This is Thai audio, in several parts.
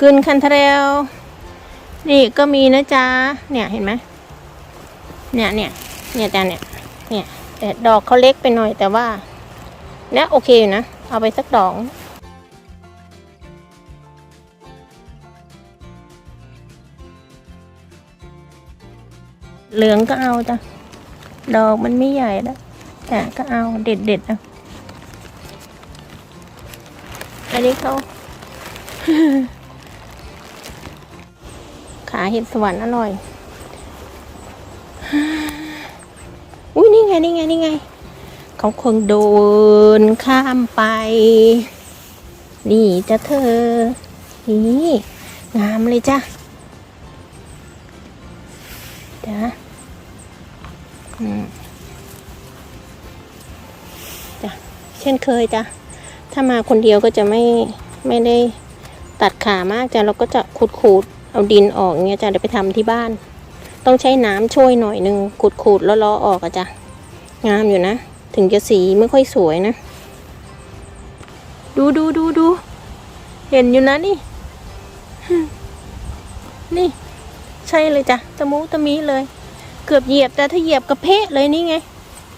กึนคันเทรลนี่ก็มีนะจ๊ะ เนี่ยเห็นไหมเนี่ยเนี่ยเนี่ยจ้ะเนี่ย เนี่ย แต่ดอกเขาเล็กไปหน่อยแต่ว่าเนี่ยโอเคอยู่นะ เอาไปสักดอกเหลืองก็เอาจ้ะ ดอกมันไม่ใหญ่แล้วแต่ก็เอาเด็ดเด็ดๆเอาอันนี้เขาาเห็ดสวรรค์อร่อย อุ้ยนี่ไงนี่ไงนี่ไง เขาคงโดนข้ามไป นี่จ้ะเธอ นี่งามเลยจ้ะจ้ะจ้ะเช่นเคยจ้ะ ถ้ามาคนเดียวก็จะไม่ไม่ได้ตัดขามากจ้ะ เราก็จะขูดขูดๆ เอาดินออกเงี้ยจ้ะเดี๋ยวไปทำที่บ้าน ต้องใช้น้ำช่วยหน่อยหนึ่งขูดขูดๆแล้วล้อออกอะจ้ะงามอยู่นะ ถึงจะสีไม่ค่อยสวยนะ ดูดูดูดูเห็นอยู่นะนี่ นี่ ใช่เลยจ้ะตะมุตะมีเลย เกือบเหยียบแต่ถ้าเหยียบกระเพะเลยนี่ไง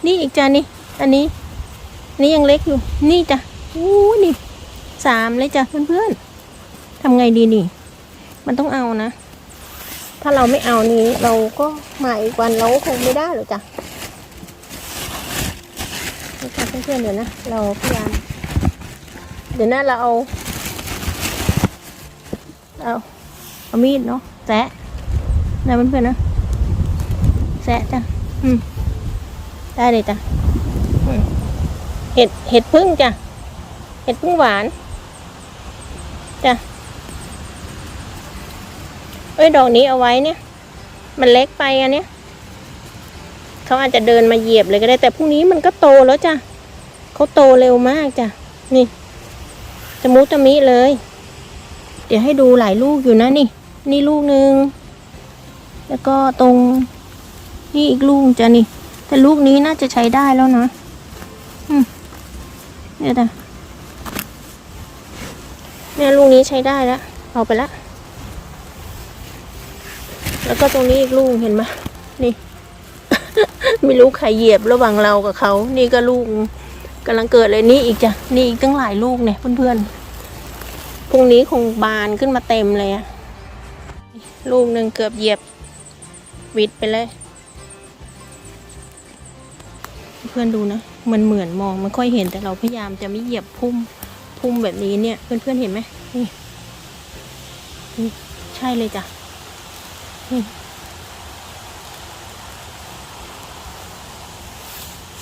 นี่อีกจ้ะนี่ อันนี้นี่ยังเล็กอยู่ นี่จ้ะอู้นี่สามเลยจ้ะเพื่อนๆทำไงดีนี่ มันต้องเอานะ ถ้าเราไม่เอานี้เราก็มาอีกวันเราก็คงไม่ได้หรอกจ้ะนี่จ้ะเพื่อนๆเดี๋ยวนะ เราพยายามเดี๋ยวนะเราเอาเอาเอามีดเนาะแซะนะเพื่อนๆนะแซะจ้ะอืมได้เลยจ้ะเห็ดเห็ดพึ่งจ้ะเห็ดพึ่งหวานจ้ะ เอ้ยดอกนี้เอาไว้เนี่ย มันเล็กไปอันเนี้ยเขาอาจจะเดินมาเหยียบเลยก็ได้ แต่พรุ่งนี้มันก็โตแล้วจ้ะเขาโตเร็วมากจ้ะนี่ตะมุตะมิเลย เดี๋ยวให้ดูหลายลูกอยู่นะนี่ นี่ลูกหนึ่งแล้วก็ตรงนี่อีกลูกจ้ะนี่ แต่ลูกนี้น่าจะใช้ได้แล้วนะอืมเนี่ยจ้ะเนี่ยลูกนี้ใช้ได้แล้วเอาไปละ แล้วก็ตรงนี้อีกลูกเห็นไหมนี่ ไม่รู้ใครเหยียบระหว่างเรากับเขา นี่ก็ลูกกำลังเกิดเลยนี่อีกจ้ะ นี่อีกตั้งหลายลูกเนี่ยเพื่อนๆ พรุ่งนี้คงบานขึ้นมาเต็มเลยอะลูกหนึ่งเกือบเหยียบวิดไปเลย เพื่อนดูนะ มันเหมือนมองไม่ค่อยเห็นแต่เราพยายามจะไม่เหยียบพุ่มพุ่มแบบนี้เนี่ย เพื่อนๆเห็นไหมนี่นี่ใช่เลยจ้ะ นี่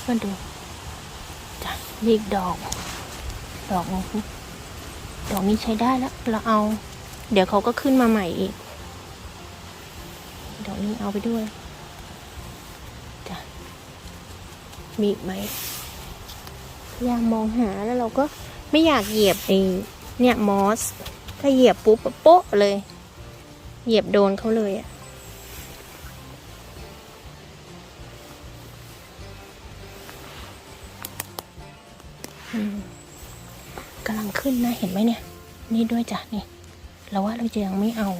เพื่อนดูจ้ะนี่อีกดอก ดอกนึงดอกนี้ใช้ได้แล้ว เราเอา เดี๋ยวเขาก็ขึ้นมาใหม่อีก ดอกนี้เอาไปด้วยจ้ะมีอีกไหมพยายามมองหาแล้วเราก็ไม่อยากเหยียบไอ้เนี่ยมอส ถ้าเหยียบปุ๊บอะโป๊ะเลย เหยียบโดนเขาเลยอะ กำลังขึ้นนะเห็นไหมเนี่ย นี่ด้วยจ้ะนี่เราว่าเราจะยังไม่เอา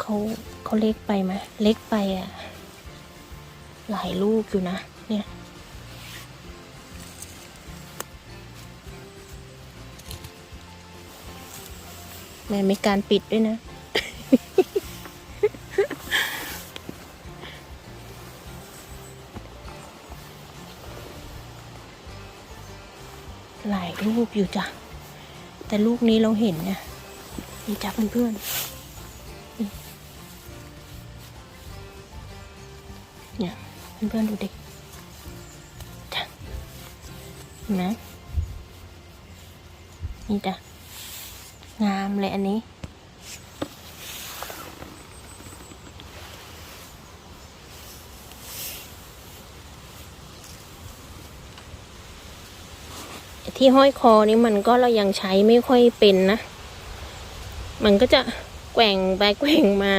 เขาเขาเล็กไปไหมเล็กไปอะ หลายลูกอยู่นะ เนี่ยแม่มีการปิดด้วยนะ รูปอยู่จ้ะ แต่ลูกนี้เราเห็นเนี่ยนี่จ้ะเพื่อนๆนี่เนี่ยเพื่อนๆดูเด็กจ้ะเห็นไหมนี่จ้ะงามเลยอันนี้ ที่ห้อยคอนี้มันก็เรายังใช้ไม่ค่อยเป็นนะ มันก็จะแกว่งไปแกว่งมา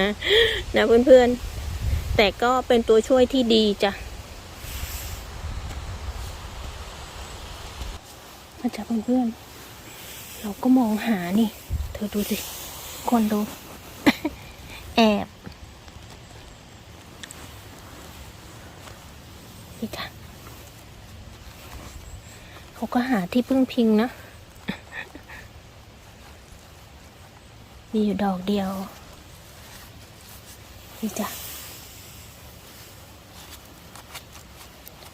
นะเพื่อนๆ แต่ก็เป็นตัวช่วยที่ดีจ้ะมาจากเพื่อนๆ เราก็มองหานี่ เธอดูสิ คนดู แอบนี่ค่ะ เขาก็หาที่พึ่งพิงนะ มีอยู่ดอกเดียว นี่จ้ะ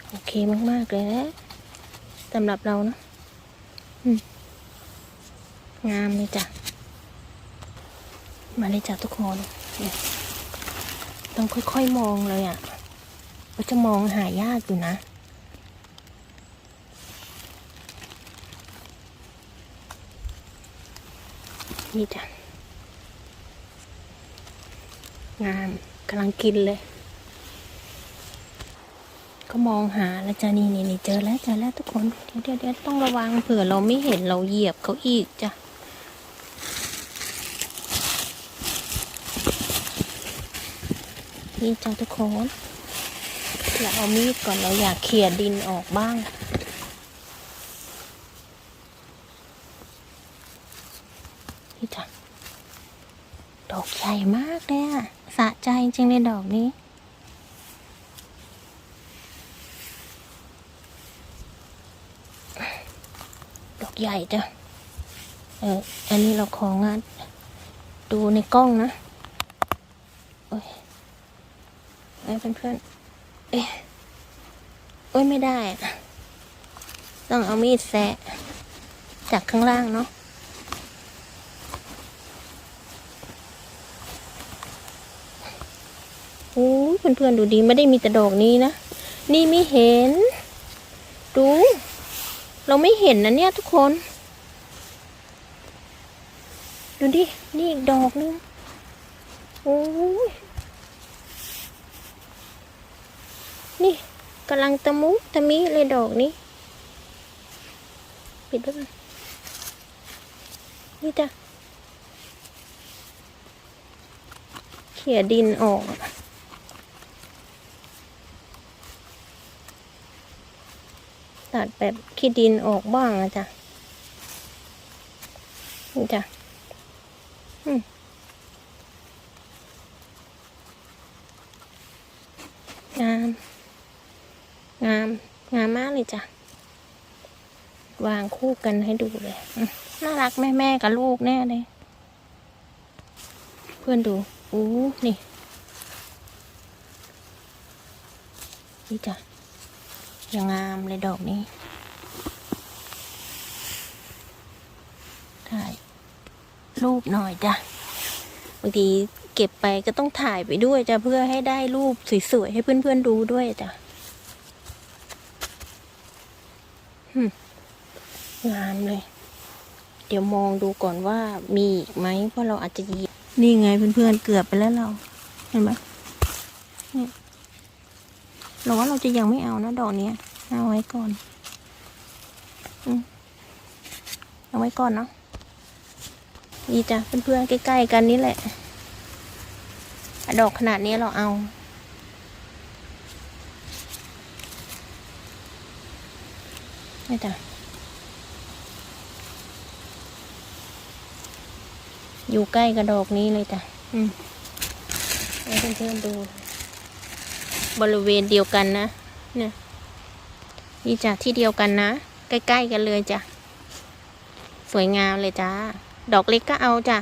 โอเคมาก ๆ เลยนะสำหรับเรานะงามเลยจ้ะ มาเลยจ้ะทุกคนต้องค่อย ๆ มองเลยอะ่ะว่าจะมองหายากอยู่นะ นี่จ้ะ งามกำลังกินเลย ก็มองหาแล้วจ้ะนี่นี่เจอแล้วเจอแล้วทุกคนเดี๋ยวเดี๋ยวเดี๋ยวต้องระวังเผื่อเราไม่เห็นเราเหยียบเขาอีกจ้ะนี่จ้ะทุกคน เราเอามีดก่อนเราอยากเขี่ยดินออกบ้างี่จ้ะดอกใหญ่มากเลยอะสะใจจริงเลยดอกนี้ ดอกใหญ่จ้ะ เออ อันนี้เราของงานดูในกล้องนะ โอ้ยไอ้เพื่อนๆ เอ๊ะโอ้ยไม่ได้ ต้องเอามีดแซะจากข้างล่างเนาะ โอ้ย เพื่อนๆดูดีไม่ได้มีแต่ดอกนี้นะ นี่ไม่เห็น ดู เราไม่เห็นนะเนี่ยทุกคน ดูดิ นี่อีกดอกนึง โอ้ย นี่กำลังตะมุตะมิเลยดอกนี้ ปิดด้วยกันนี่จ้ะเขี่ยดินออกอะ ตัดแบบขี้ดินออกบ้างอะจ้ะนี่จ้ะอืมงาม งาม งามมากเลยจ้ะ วางคู่กันให้ดูเลย น่ารักแม่แม่กับลูกแน่เลย เพื่อนดูอู้นี่ นี่จ้ะ ยังงามเลยดอกนี้ถ่ายรูปหน่อยจ้ะบางทีเก็บไปก็ต้องถ่ายไปด้วยจ้ะเพื่อให้ได้รูปสวยๆให้เพื่อนๆดูด้วยจ้ะงามเลย เดี๋ยวมองดูก่อนว่ามีอีกไหมเพราะเราอาจจะยีนี่ไงเพื่อนๆเกือบไปแล้วเรา เห็นไหมนี่ เราว่าเราจะยังไม่เอานะดอกเนี้ยเอาไว้ก่อนอเอาไว้ก่อนเนาะนี่จ้ะเพื่อนๆใกล้ๆกันนี่แหละ ดอกขนาดนี้เราเอานี่จ้ะอยู่ใกล้กับดอกนี้เลยจ้ะอืมให้เพื่อนๆดู บริเวณเดียวกันนะเนี่ยนี่จ้ะที่เดียวกันนะ ใกล้ ๆ กันเลยจ้ะ สวยงามเลยจ้า ดอกเล็กก็เอาจ้ะ